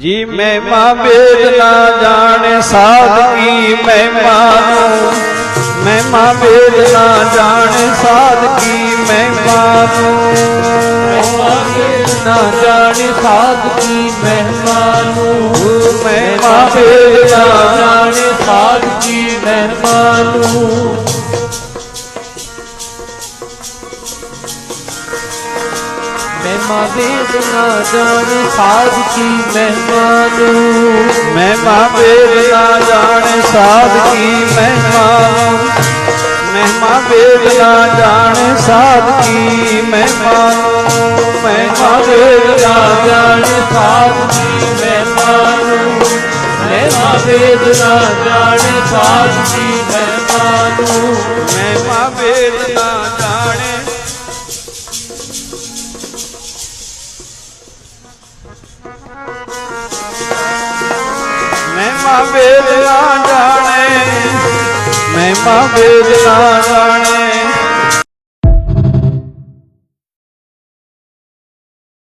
जी महिमा वेद ना जाने साध की मैं माँ वेद ना जाने साध की महिमा। ना जाने साध की मैं माँ वेद ना जाने साध की महिमा। ਮਹਿਮਾ ਨੂੰ ਮਹਿਮਾ ਵੇਦ ਨਾ ਜਾਣੇ ਸਾਧ ਕੀ ਮਹਿਮਾ ਨੂੰ ਮਹਿਮਾ ਵੇਦ ਜਾਣੇ ਸਾਧ ਕੀ ਮਹਿਮਾ ਮਹਿਮਾ ਵੇਦ ਨਾ ਜਾਣੇ ਸਾਧ ਕੀ ਮਹਿਮਾ ਮਹਿਮਾ ਵੇਦ ਨਾ ਜਾਣੇ ਸਾਧ ਕੀ ਮਹਿਮਾ ਨੂੰ ਮਹਿਮਾ ਵੇਦ ਜਾਣੇ ਸਾਧ ਕੀ ਮਹਿਮਾ ਨੂੰ ਮਹਿਮਾ ਵੇਦ ਮਹਿਮਾ ਵੇਦ ਜਾਣੇ ਮਹਿਮਾ ਵੇਦ ਨਾ ਜਾਣੇ।